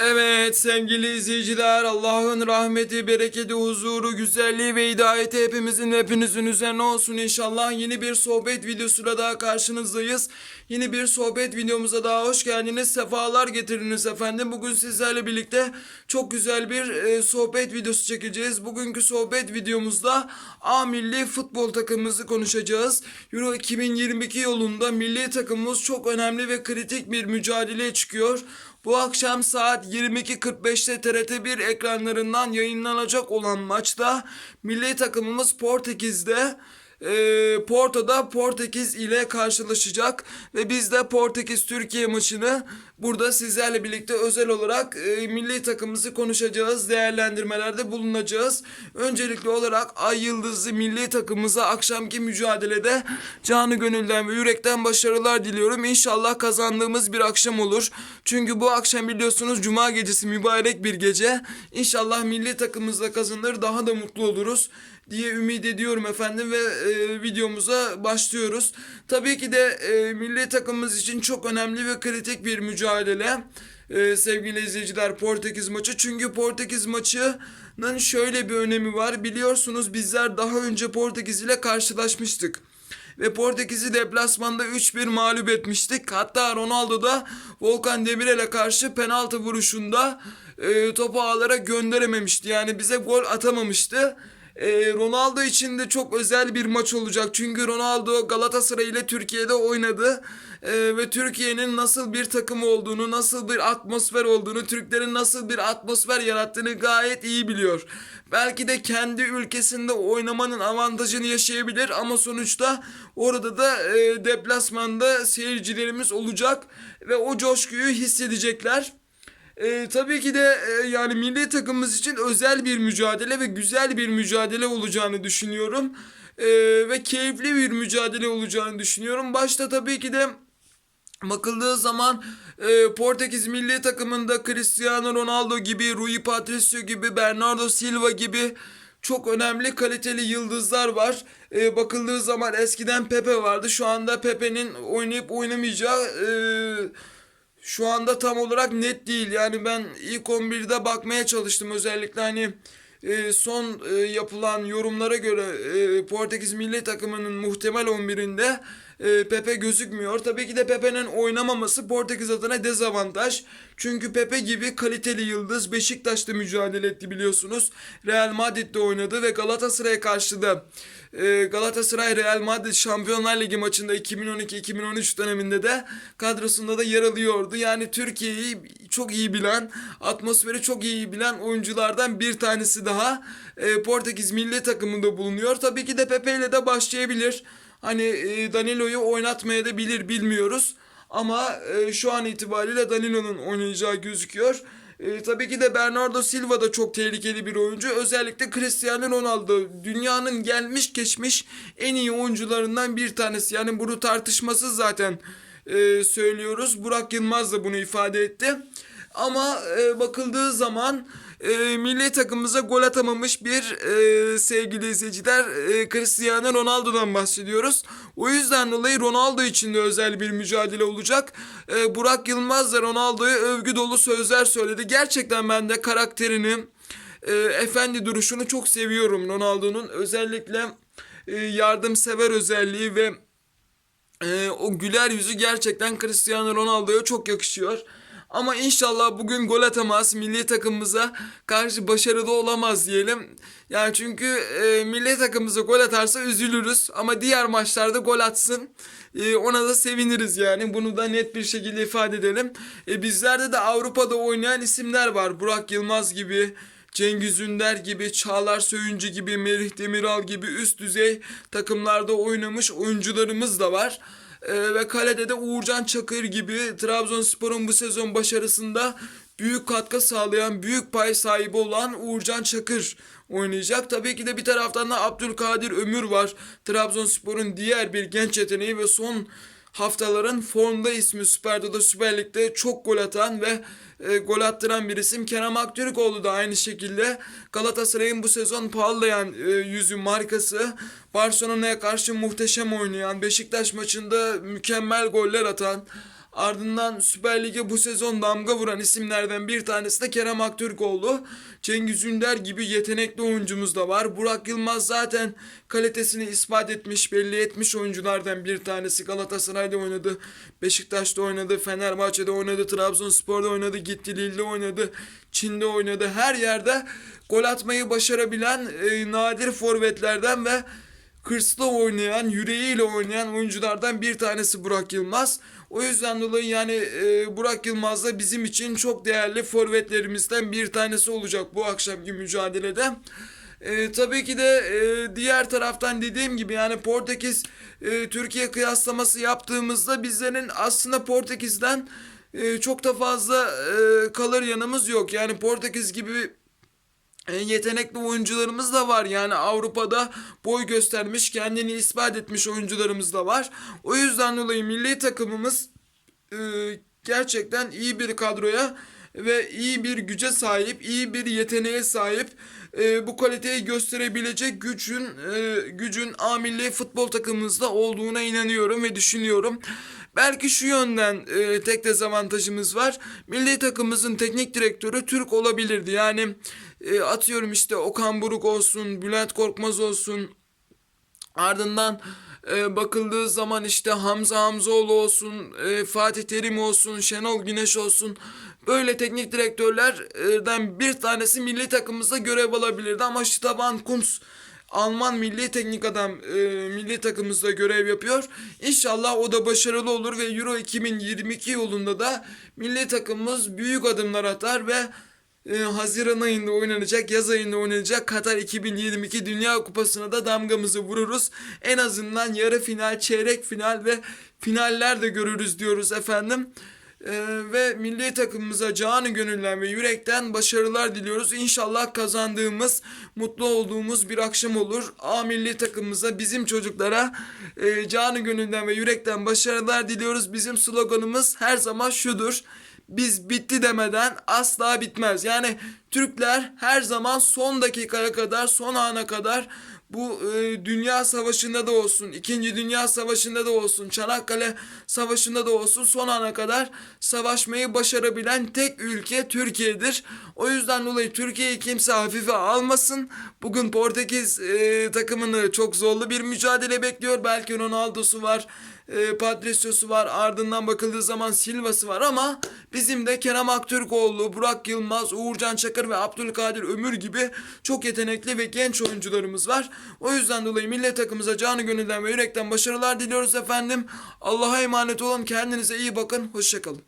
Evet sevgili izleyiciler Allah'ın rahmeti, bereketi, huzuru, güzelliği ve hidayeti hepimizin hepinizin üzerine olsun inşallah. Yeni bir sohbet videosuyla daha karşınızdayız. Yeni bir sohbet videomuza daha hoş geldiniz. Sefalar getirdiniz efendim. Bugün sizlerle birlikte çok güzel bir e, sohbet videosu çekeceğiz. Bugünkü sohbet videomuzda A milli futbol takımımızı konuşacağız. Euro 2022 yolunda milli takımımız çok önemli ve kritik bir mücadeleye çıkıyor. Bu akşam saat 22.45'te TRT1 ekranlarından yayınlanacak olan maçta milli takımımız Portekiz'de e, Porto'da Portekiz ile karşılaşacak ve biz de Portekiz Türkiye maçını burada sizlerle birlikte özel olarak e, milli takımımızı konuşacağız, değerlendirmelerde bulunacağız. Öncelikli olarak Ay Yıldızlı milli takımımıza akşamki mücadelede canı gönülden ve yürekten başarılar diliyorum. İnşallah kazandığımız bir akşam olur. Çünkü bu akşam biliyorsunuz cuma gecesi mübarek bir gece. İnşallah milli takımımızla kazanır daha da mutlu oluruz diye ümit ediyorum efendim ve e, videomuza başlıyoruz. Tabii ki de e, milli takımımız için çok önemli ve kritik bir mücadele. E, sevgili izleyiciler Portekiz maçı. Çünkü Portekiz maçının şöyle bir önemi var. Biliyorsunuz bizler daha önce Portekiz ile karşılaşmıştık. Ve Portekiz'i deplasmanda 3-1 mağlup etmiştik. Hatta Ronaldo da Volkan Demirel'e karşı penaltı vuruşunda e, topu ağlara gönderememişti. Yani bize gol atamamıştı. Ee, Ronaldo için de çok özel bir maç olacak. Çünkü Ronaldo Galatasaray ile Türkiye'de oynadı. Ee, ve Türkiye'nin nasıl bir takım olduğunu, nasıl bir atmosfer olduğunu, Türklerin nasıl bir atmosfer yarattığını gayet iyi biliyor. Belki de kendi ülkesinde oynamanın avantajını yaşayabilir ama sonuçta orada da e, deplasmanda seyircilerimiz olacak ve o coşkuyu hissedecekler. Ee, tabii ki de e, yani milli takımımız için özel bir mücadele ve güzel bir mücadele olacağını düşünüyorum. Ee, ve keyifli bir mücadele olacağını düşünüyorum. Başta tabii ki de bakıldığı zaman e, Portekiz milli takımında Cristiano Ronaldo gibi, Rui Patricio gibi, Bernardo Silva gibi çok önemli kaliteli yıldızlar var. Ee, bakıldığı zaman eskiden Pepe vardı. Şu anda Pepe'nin oynayıp oynamayacağı... E, şu anda tam olarak net değil. Yani ben ilk 11'de bakmaya çalıştım özellikle hani e, son e, yapılan yorumlara göre e, Portekiz milli takımının muhtemel 11'inde e, Pepe gözükmüyor. Tabii ki de Pepe'nin oynamaması Portekiz adına dezavantaj. Çünkü Pepe gibi kaliteli yıldız Beşiktaş'ta mücadele etti biliyorsunuz. Real Madrid'de oynadı ve Galatasaray'a karşı da e, Galatasaray Real Madrid Şampiyonlar Ligi maçında 2012-2013 döneminde de kadrosunda da yer alıyordu. Yani Türkiye'yi çok iyi bilen, atmosferi çok iyi bilen oyunculardan bir tanesi daha e, Portekiz milli takımında bulunuyor. Tabii ki de Pepe ile de başlayabilir. Hani e, Danilo'yu oynatmaya da bilir bilmiyoruz. Ama e, şu an itibariyle Danilo'nun oynayacağı gözüküyor. E, tabii ki de Bernardo Silva da çok tehlikeli bir oyuncu. Özellikle Cristiano Ronaldo dünyanın gelmiş geçmiş en iyi oyuncularından bir tanesi. Yani bunu tartışmasız zaten e, söylüyoruz. Burak Yılmaz da bunu ifade etti. Ama e, bakıldığı zaman e, milli takımımıza gol atamamış bir e, sevgili izleyiciler e, Cristiano Ronaldo'dan bahsediyoruz. O yüzden dolayı Ronaldo için de özel bir mücadele olacak. E, Burak Yılmaz da Ronaldo'ya övgü dolu sözler söyledi. Gerçekten ben de karakterini, e, efendi duruşunu çok seviyorum Ronaldo'nun. Özellikle e, yardımsever özelliği ve e, o güler yüzü gerçekten Cristiano Ronaldo'ya çok yakışıyor. Ama inşallah bugün gol atamaz. Milli takımımıza karşı başarılı olamaz diyelim. Yani çünkü e, milli takımımıza gol atarsa üzülürüz. Ama diğer maçlarda gol atsın. E, ona da seviniriz yani. Bunu da net bir şekilde ifade edelim. E, bizlerde de Avrupa'da oynayan isimler var. Burak Yılmaz gibi. Cengiz Ünder gibi, Çağlar Söyüncü gibi, Merih Demiral gibi üst düzey takımlarda oynamış oyuncularımız da var. Ee, ve kalede de Uğurcan Çakır gibi Trabzonspor'un bu sezon başarısında büyük katkı sağlayan, büyük pay sahibi olan Uğurcan Çakır oynayacak. Tabii ki de bir taraftan da Abdülkadir Ömür var. Trabzonspor'un diğer bir genç yeteneği ve son haftaların formda ismi Süper Dodo Süper Lig'de çok gol atan ve e, gol attıran bir isim. Kerem Aktürkoğlu da aynı şekilde Galatasaray'ın bu sezon parlayan e, yüzü markası. Barcelona'ya karşı muhteşem oynayan, Beşiktaş maçında mükemmel goller atan Ardından Süper Lig'e bu sezon damga vuran isimlerden bir tanesi de Kerem Aktürkoğlu. Cengiz Ünder gibi yetenekli oyuncumuz da var. Burak Yılmaz zaten kalitesini ispat etmiş, belli etmiş oyunculardan bir tanesi. Galatasaray'da oynadı, Beşiktaş'ta oynadı, Fenerbahçe'de oynadı, Trabzonspor'da oynadı, gitti Lille'de oynadı, Çin'de oynadı. Her yerde gol atmayı başarabilen e, nadir forvetlerden ve hırslı oynayan, yüreğiyle oynayan oyunculardan bir tanesi Burak Yılmaz. O yüzden dolayı yani e, Burak Yılmaz da bizim için çok değerli forvetlerimizden bir tanesi olacak bu akşamki mücadelede. E, tabii ki de e, diğer taraftan dediğim gibi yani Portekiz e, Türkiye kıyaslaması yaptığımızda bizlerin aslında Portekiz'den e, çok da fazla e, kalır yanımız yok. Yani Portekiz gibi yetenekli oyuncularımız da var. Yani Avrupa'da boy göstermiş, kendini ispat etmiş oyuncularımız da var. O yüzden dolayı milli takımımız e, gerçekten iyi bir kadroya ve iyi bir güce sahip, iyi bir yeteneğe sahip. E, bu kaliteyi gösterebilecek gücün e, gücün A futbol takımımızda olduğuna inanıyorum ve düşünüyorum. Belki şu yönden e, tek dezavantajımız var. Milli takımımızın teknik direktörü Türk olabilirdi. Yani e, atıyorum işte Okan Buruk olsun, Bülent Korkmaz olsun. Ardından e, bakıldığı zaman işte Hamza Hamzoğlu olsun, e, Fatih Terim olsun, Şenol Güneş olsun. Böyle teknik direktörlerden bir tanesi milli takımımızda görev alabilirdi ama Stefan Kuntz Alman milli teknik adam e, milli takımımızda görev yapıyor. İnşallah o da başarılı olur ve Euro 2022 yolunda da milli takımımız büyük adımlar atar ve e, Haziran ayında oynanacak, yaz ayında oynanacak Katar 2022 Dünya Kupası'na da damgamızı vururuz. En azından yarı final, çeyrek final ve finaller de görürüz diyoruz efendim. Ee, ve milli takımımıza canı gönülden ve yürekten başarılar diliyoruz. İnşallah kazandığımız, mutlu olduğumuz bir akşam olur. A milli takımımıza, bizim çocuklara e, canı gönülden ve yürekten başarılar diliyoruz. Bizim sloganımız her zaman şudur. Biz bitti demeden asla bitmez. Yani Türkler her zaman son dakikaya kadar, son ana kadar bu e, dünya savaşında da olsun, İkinci Dünya Savaşı'nda da olsun, Çanakkale Savaşı'nda da olsun son ana kadar savaşmayı başarabilen tek ülke Türkiye'dir. O yüzden dolayı Türkiye'yi kimse hafife almasın. Bugün Portekiz e, takımını çok zorlu bir mücadele bekliyor. Belki Ronaldo'su var, e, Patricio'su var, ardından bakıldığı zaman Silva'sı var ama bizim de Kerem Aktürkoğlu, Burak Yılmaz, Uğurcan Çakır ve Abdülkadir Ömür gibi çok yetenekli ve genç oyuncularımız var. O yüzden dolayı millet takımımıza canı gönülden ve yürekten başarılar diliyoruz efendim. Allah'a emanet olun, kendinize iyi bakın, hoşçakalın.